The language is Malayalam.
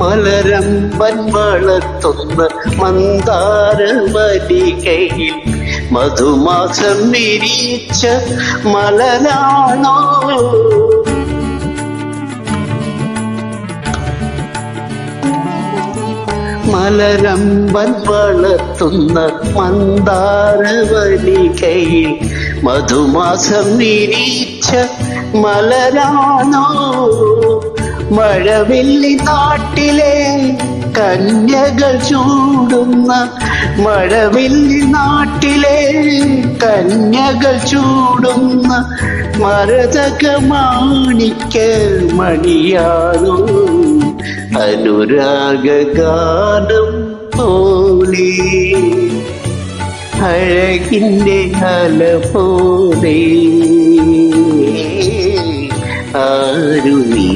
മലരമ്പൻ വളർത്തുന്ന മന്ദാരമരികയിൽ മധുമാസം നിരീച്ച മലരാണോ മലരമ്പൻ വളർത്തുന്ന മന്ദാരവലികയിൽ മധുമാസം നിരീച്ച മലരാണോ മഴവില്ലി നാട്ടിലെ കന്യകൾ ചൂടുന്ന മഴവില്ലി നാട്ടിലെ കന്യകൾ ചൂടുന്ന മരതക മാണിക്ക മണിയാണോ. അനുരാഗാനം പോലെ അഴകിന്റെ അല പോലെ ആരു നീ